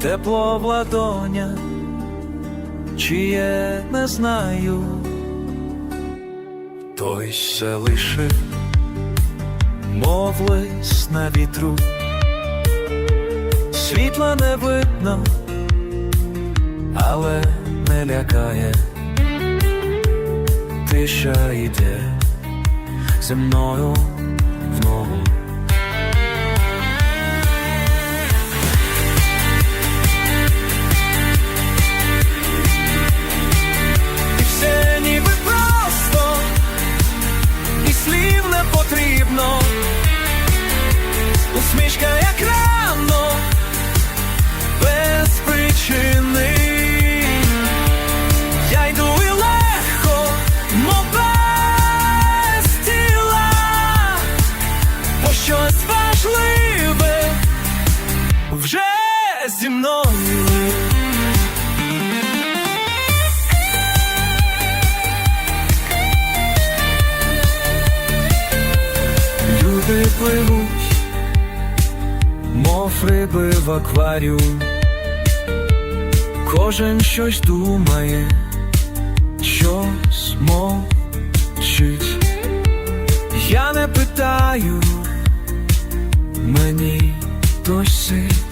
Тепло в ладоня, чиє не знаю, той се лишив, мов лист на вітру, світла не видно, але не лякає, тиша йде зі мною в ногу. І все ніби просто, і слів не потрібно, усмішка зі мною. Люди пливуть, мов риби в акваріум. Кожен щось думає, щось мовчить. Я не питаю, мені досить,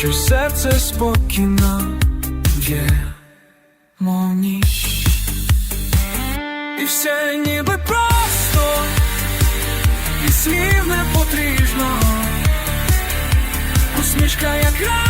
що серце спокійно є, мов ніч. І все ніби просто, і слів не потрібно, усмішка як рано,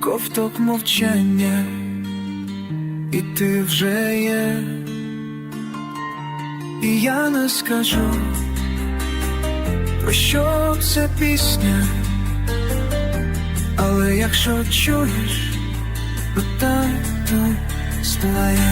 ковток мовчання, і ти вже є, і я не скажу, про що це пісня, але якщо чуєш, то так то знає.